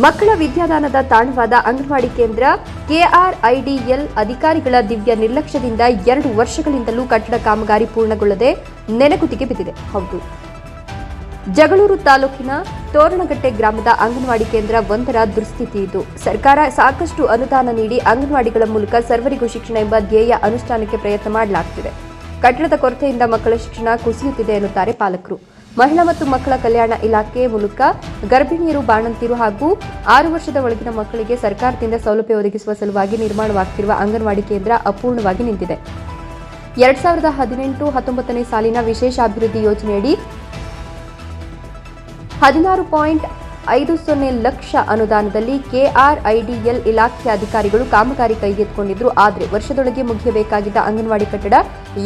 ಮಕ್ಕಳ ವಿದ್ಯಾದಾನದ ತಾಣವಾದ ಅಂಗನವಾಡಿ ಕೇಂದ್ರ, ಕೆಆರ್ಐಡಿಎಲ್ ಅಧಿಕಾರಿಗಳ ದಿವ್ಯ ನಿರ್ಲಕ್ಷ್ಯದಿಂದ ಎರಡು ವರ್ಷಗಳಿಂದಲೂ ಕಟ್ಟಡ ಕಾಮಗಾರಿ ಪೂರ್ಣಗೊಳ್ಳದೆ ನೆನೆಗುದಿಗೆ ಬಿದ್ದಿದೆ. ಹೌದು. ಜಗಳೂರು ತಾಲೂಕಿನ ತೋರಣಗಟ್ಟೆ ಗ್ರಾಮದ ಅಂಗನವಾಡಿ ಕೇಂದ್ರ ಒಂದರ ದುಸ್ಥಿತಿ ಇದು. ಸರ್ಕಾರ ಸಾಕಷ್ಟು ಅನುದಾನ ನೀಡಿ ಅಂಗನವಾಡಿಗಳ ಮೂಲಕ ಸರ್ವರಿಗೂ ಶಿಕ್ಷಣ ಎಂಬ ಧ್ಯೇಯ ಅನುಷ್ಠಾನಕ್ಕೆ ಪ್ರಯತ್ನ ಮಾಡಲಾಗುತ್ತಿದೆ ಕಟ್ಟಡದ ಕೊರತೆಯಿಂದ ಮಕ್ಕಳ ಶಿಕ್ಷಣ ಕುಸಿಯುತ್ತಿದೆ ಎನ್ನುತ್ತಾರೆ ಪಾಲಕರು. ಮಹಿಳಾ ಮತ್ತು ಮಕ್ಕಳ ಕಲ್ಯಾಣ ಇಲಾಖೆ ಮೂಲಕ ಗರ್ಭಿಣಿಯರು ಬಾಣಂತಿರು ಹಾಗೂ ಆರು ವರ್ಷದ ಒಳಗಿನ ಮಕ್ಕಳಿಗೆ ಸರ್ಕಾರದಿಂದ ಸೌಲಭ್ಯ ಒದಗಿಸುವ ಸಲುವಾಗಿ ನಿರ್ಮಾಣವಾಗುತ್ತಿರುವ ಅಂಗನವಾಡಿ ಕೇಂದ್ರ ಅಪೂರ್ಣವಾಗಿ ನಿಂತಿದೆ. ಎರಡ್ ಸಾವಿರದ ಹದಿನೆಂಟು ಹತ್ತೊಂಬತ್ತನೇ ಸಾಲಿನ ವಿಶೇಷ ಅಭಿವೃದ್ಧಿ ಯೋಜನೆಯಡಿ ಹದಿನಾರು ಪಾಯಿಂಟ್ ಐದು ಸೊನ್ನೆ ಲಕ್ಷ ಅನುದಾನದಲ್ಲಿ ಕೆಆರ್ಐಡಿಎಲ್ ಇಲಾಖೆ ಅಧಿಕಾರಿಗಳು ಕಾಮಗಾರಿ ಕೈಗೆತ್ತಿಕೊಂಡಿದ್ರು. ಆದರೆ ವರ್ಷದೊಳಗೆ ಮುಗಿಯಬೇಕಾಗಿದ್ದ ಅಂಗನವಾಡಿ ಕಟ್ಟಡ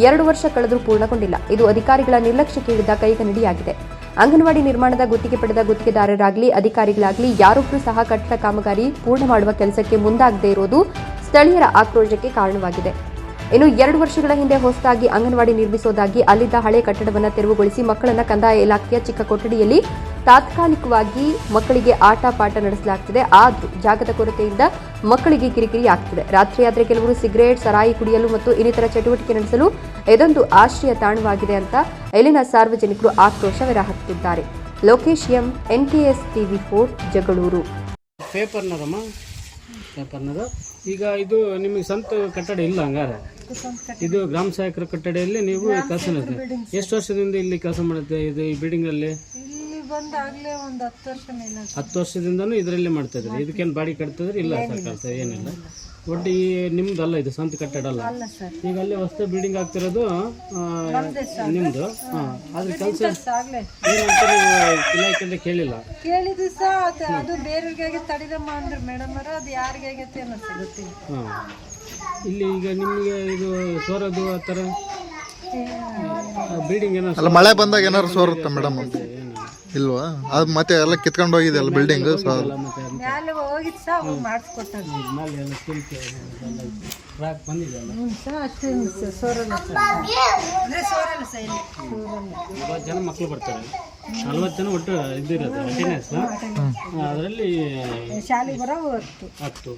ಎರಡು ವರ್ಷ ಕಳೆದರೂ ಪೂರ್ಣಗೊಂಡಿಲ್ಲ. ಇದು ಅಧಿಕಾರಿಗಳ ನಿರ್ಲಕ್ಷ್ಯಕ್ಕೆ ಹಿಡಿದ ಕೈಗನ್ನಡಿಯಾಗಿದೆ ಅಂಗನವಾಡಿ ನಿರ್ಮಾಣದ ಗುತ್ತಿಗೆ ಪಡೆದ ಗುತ್ತಿಗೆದಾರರಾಗಲಿ, ಅಧಿಕಾರಿಗಳಾಗಲಿ ಯಾರೊಬ್ಬರೂ ಸಹ ಕಟ್ಟಡ ಕಾಮಗಾರಿ ಪೂರ್ಣ ಮಾಡುವ ಕೆಲಸಕ್ಕೆ ಮುಂದಾಗದೇ ಇರೋದು ಸ್ಥಳೀಯರ ಆಕ್ರೋಶಕ್ಕೆ ಕಾರಣವಾಗಿದೆ. ಇನ್ನು ಎರಡು ವರ್ಷಗಳ ಹಿಂದೆ ಹೊಸದಾಗಿ ಅಂಗನವಾಡಿ ನಿರ್ಮಿಸೋದಾಗಿ ಅಲ್ಲಿದ್ದ ಹಳೆ ಕಟ್ಟಡವನ್ನು ತೆರವುಗೊಳಿಸಿ ಮಕ್ಕಳನ್ನ ಕಂದಾಯ ಇಲಾಖೆಯ ಚಿಕ್ಕ ಕೊಠಡಿಯಲ್ಲಿ ತಾತ್ಕಾಲಿಕವಾಗಿ ಮಕ್ಕಳಿಗೆ ಆಟ ಪಾಠ ನಡೆಸಲಾಗ್ತಿದೆ. ಆದರೂ ಜಾಗದ ಕೊರತೆಯಿಂದ ಮಕ್ಕಳಿಗೆ ಕಿರಿಕಿರಿ ಆಗ್ತಿದೆ. ರಾತ್ರಿಯಾದ್ರೆ ಕೆಲವರು ಸಿಗರೇಟ್ ಸರಾಯಿ ಕುಡಿಯಲು ಮತ್ತು ಇನ್ನಿತರ ಚಟುವಟಿಕೆ ನಡೆಸಲು ಇದೊಂದು ಆಶ್ರಯ ತಾಣವಾಗಿದೆ ಅಂತ ಇಲ್ಲಿನ ಸಾರ್ವಜನಿಕರು ಆಕ್ರೋಶ ಹೊರಹಾಕುತ್ತಿದ್ದಾರೆ Lokesh M S TV four Jagaluru. ಪೇಪರ್ನದಮ್ಮ? ಪೇಪರ್ನದು? ಈಗ ಇದು ನಿಮಗೆ ಸ್ವಂತ ಕಟ್ಟಡ ಇಲ್ಲ ಹಂಗಾರೆ? ಇದು ಗ್ರಾಮ ಸಹಾಯಕರ ಕಟ್ಟಡದಲ್ಲಿ ನೀವು ಕೆಲಸ ಎಷ್ಟು ವರ್ಷದಿಂದ ಇಲ್ಲಿ ಕೆಲಸ ಮಾಡುತ್ತೆ ಇದು ಈ ಬಿಲ್ಡಿಂಗಲ್ಲಿ ಬಂದಾಗಲೇ ಒಂದು ಹತ್ತು ವರ್ಷ ಮೇಲೆ ಹತ್ತು ವರ್ಷದಿಂದನೂ ಇದರಲ್ಲಿ ಮಾಡ್ತಾ ಇದ್ರಿ. ಇದಕ್ಕೇನು ಬಾಡಿ ಕಟ್ತಿದ್ರೆ? ಇಲ್ಲ ಸರ್ಕಾರ ಏನಿಲ್ಲ ಒಟ್ಟು ಈ ನಿಮ್ದಲ್ಲ ಇದು ಸಂತ ಕಟ್ಟಡ ಅಲ್ಲ? ಅಲ್ಲ ಸರ್. ಈಗ ಅಲ್ಲಿ ಹೊಸ ಬಿಲ್ಡಿಂಗ್ ಆಗ್ತಿರೋದು ಆ, ನಿಮ್ದು ಹಾಂ. ಅದ್ರ ಕೆಲಸ ಆಗ್ಲೇ. ಏನಂತ ನೀವು ಇಲಾಖೆಯಿಂದ ಕೇಳಿಲ್ಲ? ಕೇಳಿದ್ವಿ ಸಹ ಅದು ಅದು ಬೇರೆಯವ್ರಿಗೆ ತಡಿದಮ್ಮ ಅಂದ್ರು ಮೇಡಮ್ ಅವರು ಅದು ಯಾರಿಗೆ ಆಗೈತೆ ಅನ್ನೋ ಗೊತ್ತಿಲ್ಲ ಹಾಂ. ಇಲ್ಲಿ ಈಗ ನಿಮಗೆ ಇದು ಸೋರೋದು ಆ ಥರ? ಬಿಲ್ಡಿಂಗ್ ಏನೋ ಅಲ್ಲ ಮಳೆ ಬಂದಾಗ ಏನಾದ್ರು ಸೋರುತ್ತೆ ಮೇಡಮ್ ಇಲ್ವಾ? ಅದು ಮತ್ತೆ ಎಲ್ಲ ಕಿತ್ಕೊಂಡು ಹೋಗಿದೆ ಅಲ್ಲ ಬಿಲ್ಡಿಂಗ್ ಸೊ ಜನ ಮಕ್ಕಳು ಬರ್ತಾರೆ. ನಲ್ವತ್ತು ಜನ ಒಟ್ಟು ಇದ್ದಿರೋದು ಅಟೆಂಡೆನ್ಸ್ ಅದರಲ್ಲಿ ಶಾಲೆಗೆ ಬರೋ ಹೊತ್ತು. ಹತ್ತು.